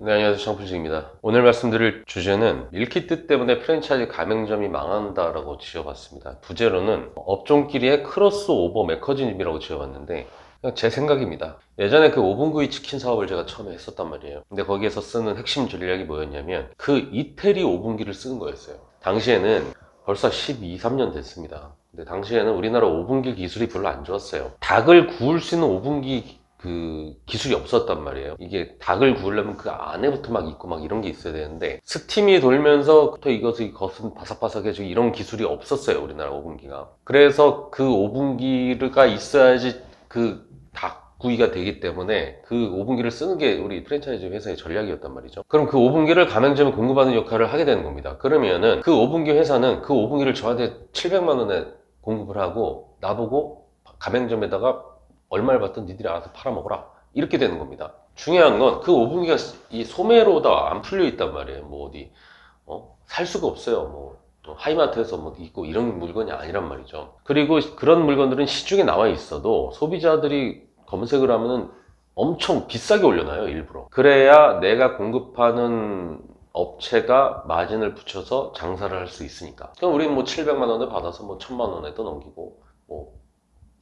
네, 안녕하세요. 창풀식입니다. 오늘 말씀드릴 주제는 밀키트 때문에 프랜차이즈 가맹점이 망한다라고 지어봤습니다. 부제로는 업종끼리의 크로스오버 메커니즘이라고 지어봤는데 그냥 제 생각입니다. 예전에 그 5분 구이 치킨 사업을 제가 처음에 했었단 말이에요. 근데 거기에서 쓰는 핵심 전략이 뭐였냐면 그 이태리 5분기를 쓰는 거였어요. 당시에는 벌써 12, 3년 됐습니다. 근데 당시에는 우리나라 5분기 기술이 별로 안 좋았어요. 닭을 구울 수 있는 5분기 그 기술이 없었단 말이에요. 이게 닭을 구우려면 그 안에부터 막 있고 막 이런 게 있어야 되는데 스팀이 돌면서부터 이것이 겉은 바삭바삭해지고 이런 기술이 없었어요. 우리나라 5분기가. 그래서 그 5분기가 있어야지 그 닭구이가 되기 때문에 그 5분기를 쓰는 게 우리 프랜차이즈 회사의 전략이었단 말이죠. 그럼 그 5분기를 가맹점에 공급하는 역할을 하게 되는 겁니다. 그러면은 그 5분기 회사는 그 5분기를 저한테 700만 원에 공급을 하고 나보고 가맹점에다가 얼마를 받든 니들이 알아서 팔아먹어라. 이렇게 되는 겁니다. 중요한 건 그 5분기가 이 소매로 다 안 풀려 있단 말이에요. 뭐 어디, 어? 살 수가 없어요. 뭐, 또 하이마트에서 뭐 있고 이런 물건이 아니란 말이죠. 그리고 그런 물건들은 시중에 나와 있어도 소비자들이 검색을 하면은 엄청 비싸게 올려놔요, 일부러. 그래야 내가 공급하는 업체가 마진을 붙여서 장사를 할 수 있으니까. 그럼 우리는 뭐 700만 원을 받아서 뭐 1000만 원에도 넘기고, 뭐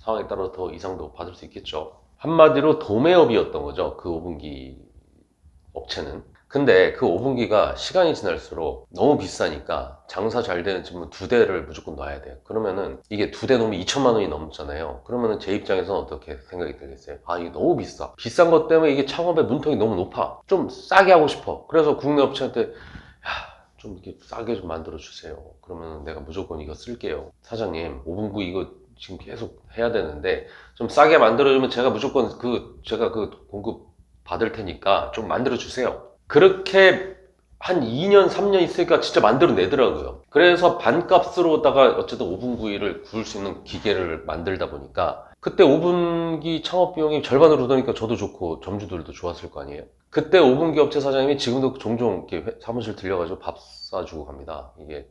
상황에 따라 더 이상도 받을 수 있겠죠. 한마디로 도매업이었던 거죠. 그 5분기 업체는. 근데 그 5분기가 시간이 지날수록 너무 비싸니까 장사 잘 되는 집은 두 대를 무조건 놔야 돼요. 그러면은 이게 두 대 놓으면 2천만 원이 넘잖아요. 그러면은 제 입장에서는 어떻게 생각이 들겠어요? 아, 이게 너무 비싸. 비싼 것 때문에 이게 창업의 문턱이 너무 높아. 좀 싸게 하고 싶어. 그래서 국내 업체한테 야, 좀 이렇게 싸게 좀 만들어 주세요. 그러면 내가 무조건 이거 쓸게요. 사장님, 5분구 이거 지금 계속 해야 되는데 좀 싸게 만들어주면 제가 무조건 그 제가 그 공급 받을 테니까 좀 만들어 주세요. 그렇게 한 2년, 3년 있으니까 진짜 만들어 내더라고요. 그래서 반값으로다가 어쨌든 5분 구이를 구울 수 있는 기계를 만들다 보니까 그때 5분기 창업 비용이 절반으로 되니까 저도 좋고 점주들도 좋았을 거 아니에요. 그때 5분기 업체 사장님이 지금도 종종 이렇게 회- 사무실 들려가지고 밥 사주고 갑니다. 이게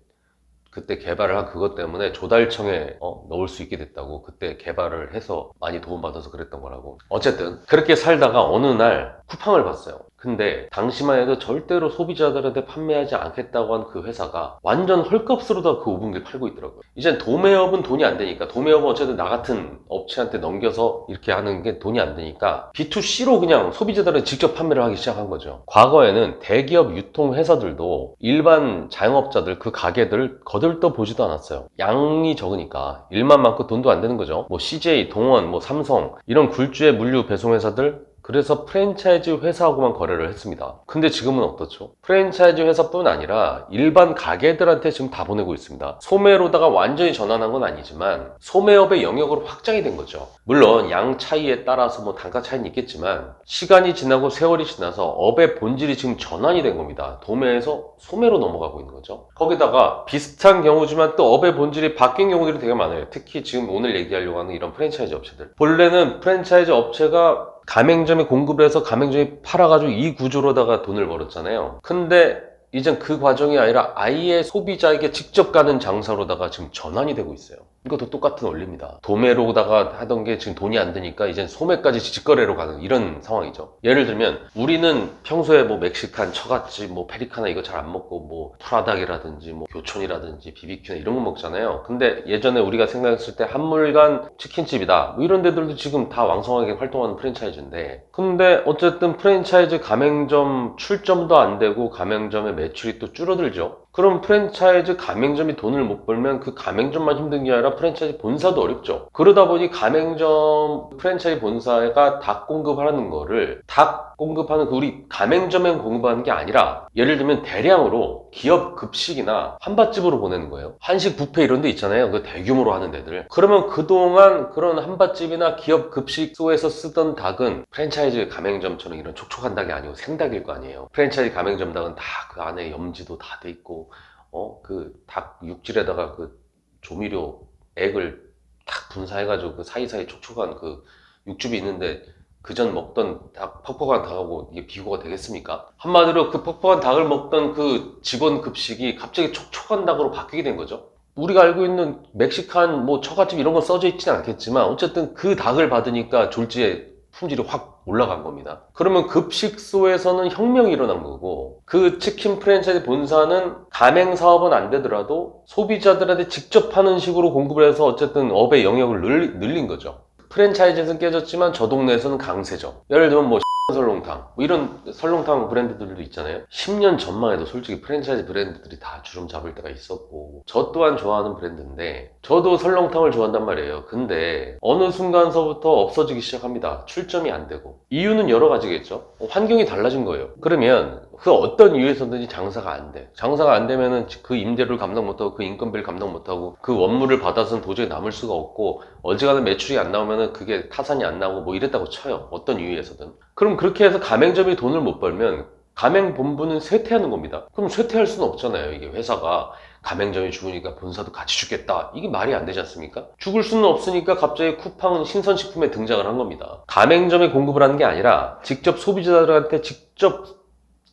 그때 개발을 한 그것 때문에 조달청에 어, 넣을 수 있게 됐다고 그때 개발을 해서 많이 도움받아서 그랬던 거라고. 어쨌든 그렇게 살다가 어느 날 쿠팡을 봤어요 근데 당시만 해도 절대로 소비자들한테 판매하지 않겠다고 한 그 회사가 완전 헐값으로 다그 5분기를 팔고 있더라고요. 이젠 도매업은 돈이 안 되니까 도매업은 어쨌든 나 같은 업체한테 넘겨서 이렇게 하는 게 돈이 안 되니까 B2C로 그냥 소비자들한테 직접 판매를 하기 시작한 거죠. 과거에는 대기업 유통회사들도 일반 자영업자들 그 가게들 거들떠 보지도 않았어요. 양이 적으니까 일만 많고 돈도 안 되는 거죠. 뭐 CJ, 동원, 뭐 삼성 이런 굴주의 물류 배송회사들 그래서 프랜차이즈 회사하고만 거래를 했습니다. 근데 지금은 어떻죠? 프랜차이즈 회사뿐 아니라 일반 가게들한테 지금 다 보내고 있습니다. 소매로다가 완전히 전환한 건 아니지만 소매업의 영역으로 확장이 된 거죠. 물론 양 차이에 따라서 뭐 단가 차이는 있겠지만 시간이 지나고 세월이 지나서 업의 본질이 지금 전환이 된 겁니다. 도매에서 소매로 넘어가고 있는 거죠. 거기다가 비슷한 경우지만 또 업의 본질이 바뀐 경우들이 되게 많아요. 특히 지금 오늘 얘기하려고 하는 이런 프랜차이즈 업체들. 본래는 프랜차이즈 업체가 가맹점에 공급을 해서 가맹점이 팔아가지고 이 구조로다가 돈을 벌었잖아요. 근데 이젠 그 과정이 아니라 아예 소비자에게 직접 가는 장사로다가 지금 전환이 되고 있어요. 이것도 똑같은 원리입니다. 도매로다가 하던 게 지금 돈이 안 되니까 이젠 소매까지 직거래로 가는 이런 상황이죠. 예를 들면 우리는 평소에 뭐 멕시칸, 처갓집, 뭐 페리카나 이거 잘 안 먹고 뭐 프라닭이라든지 뭐 교촌이라든지 비비큐나 이런 거 먹잖아요. 근데 예전에 우리가 생각했을 때 한물간 치킨집이다. 뭐 이런 데들도 지금 다 왕성하게 활동하는 프랜차이즈인데 근데 어쨌든 프랜차이즈 가맹점 출점도 안 되고 가맹점의 매출이 또 줄어들죠. 그럼 프랜차이즈 가맹점이 돈을 못 벌면 그 가맹점만 힘든 게 아니라 프랜차이즈 본사도 어렵죠. 그러다 보니 가맹점 프랜차이즈 본사가 닭 공급하는 거를 닭 공급하는 그 우리 가맹점에 공급하는 게 아니라 예를 들면 대량으로 기업 급식이나 한밭집으로 보내는 거예요. 한식 뷔페 이런 데 있잖아요. 그 대규모로 하는 데들. 그러면 그동안 그런 한밭집이나 기업 급식소에서 쓰던 닭은 프랜차이즈 가맹점처럼 이런 촉촉한 닭이 아니고 생닭일 거 아니에요. 프랜차이즈 가맹점 닭은 다 그 안에 염지도 다 돼 있고 어 그 닭 육질에다가 그 조미료 액을 다 분사해가지고 그 사이사이 촉촉한 그 육즙이 있는데 그전 먹던 닭, 퍽퍽한 닭하고 이게 비교가 되겠습니까? 한마디로 그 퍽퍽한 닭을 먹던 그 직원 급식이 갑자기 촉촉한 닭으로 바뀌게 된 거죠. 우리가 알고 있는 멕시칸 뭐 처갓집 이런 건 써져 있지는 않겠지만 어쨌든 그 닭을 받으니까 졸지에 품질이 확 올라간 겁니다. 그러면 급식소에서는 혁명이 일어난 거고 그 치킨 프랜차이즈 본사는 가맹 사업은 안 되더라도 소비자들한테 직접 파는 식으로 공급을 해서 어쨌든 업의 영역을 늘, 늘린 거죠. 프랜차이즈는 깨졌지만 저 동네에서는 강세죠. 예를 들면 뭐 설렁탕. 뭐 이런 설렁탕 브랜드들도 있잖아요. 10년 전만 해도 솔직히 프랜차이즈 브랜드들이 다 주름 잡을 때가 있었고 저 또한 좋아하는 브랜드인데 저도 설렁탕을 좋아한단 말이에요. 근데 어느 순간서부터 없어지기 시작합니다. 출점이 안 되고. 이유는 여러 가지겠죠. 어, 환경이 달라진 거예요. 그러면 그 어떤 이유에서든지 장사가 안돼. 장사가 안 되면은 그 임대료를 감당 못하고 그 인건비를 감당 못하고 그 원물을 받아서는 도저히 남을 수가 없고 어지간한 매출이 안 나오면은 그게 타산이 안 나오고 뭐 이랬다고 쳐요. 어떤 이유에서든 그럼 그렇게 해서 가맹점이 돈을 못 벌면 가맹 본부는 쇠퇴하는 겁니다. 그럼 쇠퇴할 수는 없잖아요. 이게 회사가 가맹점이 죽으니까 본사도 같이 죽겠다. 이게 말이 안 되지 않습니까? 죽을 수는 없으니까 갑자기 쿠팡은 신선식품에 등장을 한 겁니다. 가맹점에 공급을 하는 게 아니라 직접 소비자들한테 직접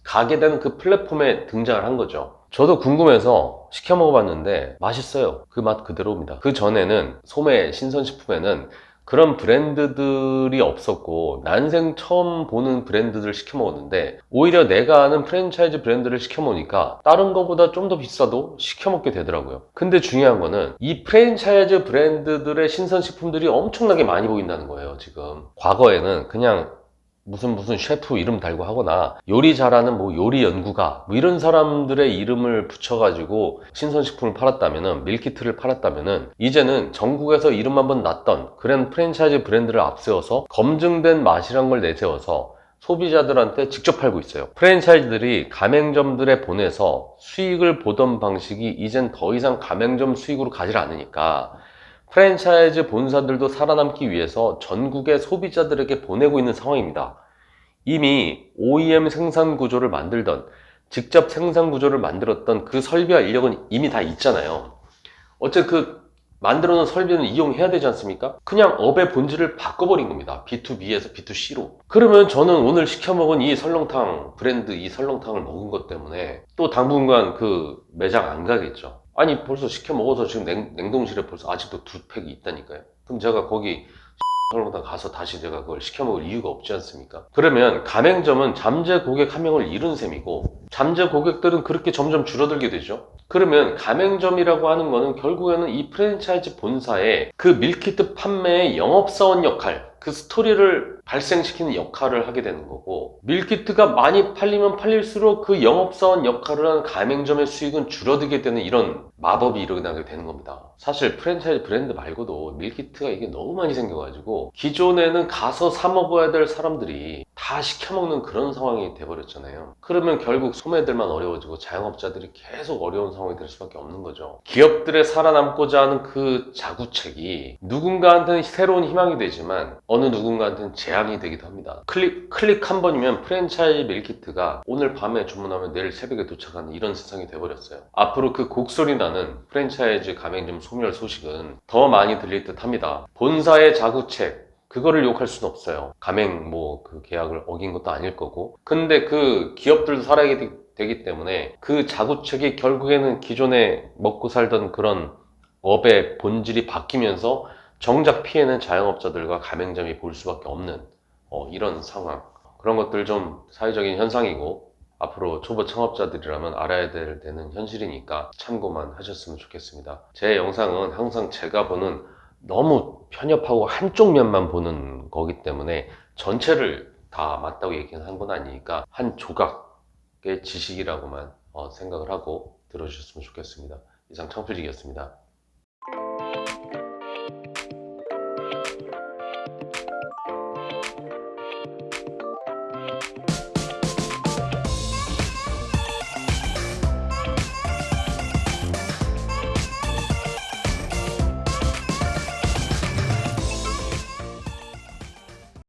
가게 되는 그 플랫폼에 등장을 한 거죠. 저도 궁금해서 시켜 먹어봤는데 맛있어요. 그 맛 그대로입니다. 그 전에는 소매 신선식품에는 그런 브랜드들이 없었고 난생 처음 보는 브랜드들 시켜 먹었는데 오히려 내가 아는 프랜차이즈 브랜드를 시켜 먹으니까 다른 거보다 좀 더 비싸도 시켜 먹게 되더라고요. 근데 중요한 거는 이 프랜차이즈 브랜드들의 신선식품들이 엄청나게 많이 보인다는 거예요, 지금. 과거에는 그냥 무슨 무슨 셰프 이름 달고 하거나 요리 잘하는 뭐 요리 연구가 뭐 이런 사람들의 이름을 붙여가지고 신선식품을 팔았다면은 밀키트를 팔았다면은 이제는 전국에서 이름 한번 났던 그런 프랜차이즈 브랜드를 앞세워서 검증된 맛이란 걸 내세워서 소비자들한테 직접 팔고 있어요. 프랜차이즈들이 가맹점들에 보내서 수익을 보던 방식이 이젠 더 이상 가맹점 수익으로 가지 않으니까 프랜차이즈 본사들도 살아남기 위해서 전국의 소비자들에게 보내고 있는 상황입니다. 이미 OEM 생산 구조를 만들던 직접 생산 구조를 만들었던 그 설비와 인력은 이미 다 있잖아요. 어째 그 만들어 놓은 설비는 이용해야 되지 않습니까? 그냥 업의 본질을 바꿔버린 겁니다. B2B에서 B2C로. 그러면 저는 오늘 시켜 먹은 이 설렁탕 브랜드 이 설렁탕을 먹은 것 때문에 또 당분간 그 매장 안 가겠죠. 아니 벌써 시켜 먹어서 지금 냉, 냉동실에 벌써 아직도 두 팩이 있다니까요. 그럼 제가 거기 설렁탕 가서 다시 제가 그걸 시켜 먹을 이유가 없지 않습니까? 그러면 가맹점은 잠재 고객 한 명을 잃은 셈이고 잠재 고객들은 그렇게 점점 줄어들게 되죠. 그러면 가맹점이라고 하는 거는 결국에는 이 프랜차이즈 본사의 그 밀키트 판매의 영업사원 역할, 그 스토리를 발생시키는 역할을 하게 되는 거고 밀키트가 많이 팔리면 팔릴수록 그 영업사원 역할을 하는 가맹점의 수익은 줄어들게 되는 이런 마법이 일어나게 되는 겁니다. 사실 프랜차이즈 브랜드 말고도 밀키트가 이게 너무 많이 생겨가지고 기존에는 가서 사 먹어야 될 사람들이 다 시켜 먹는 그런 상황이 돼버렸잖아요. 그러면 결국 소매들만 어려워지고 자영업자들이 계속 어려운 상황이 될 수밖에 없는 거죠. 기업들의 살아남고자 하는 그 자구책이 누군가한테는 새로운 희망이 되지만 어느 누군가한테는 재앙이 되기도 합니다. 클릭, 클릭 한 번이면 프랜차이즈 밀키트가 오늘 밤에 주문하면 내일 새벽에 도착하는 이런 세상이 돼버렸어요. 앞으로 그 곡소리 나는 프랜차이즈 가맹점 소멸 소식은 더 많이 들릴 듯 합니다. 본사의 자구책, 그거를 욕할 수는 없어요. 가맹 뭐 그 계약을 어긴 것도 아닐 거고. 근데 그 기업들도 살아야 되- 되기 때문에 그 자구책이 결국에는 기존에 먹고 살던 그런 업의 본질이 바뀌면서 정작 피해는 자영업자들과 가맹점이 볼 수밖에 없는 어, 이런 상황. 그런 것들 좀 사회적인 현상이고 앞으로 초보 창업자들이라면 알아야 될 되는 현실이니까 참고만 하셨으면 좋겠습니다. 제 영상은 항상 제가 보는 너무 편협하고 한쪽 면만 보는 거기 때문에 전체를 다 맞다고 얘기한 건 아니니까 한 조각의 지식이라고만 어, 생각을 하고 들어주셨으면 좋겠습니다. 이상 창필직이었습니다.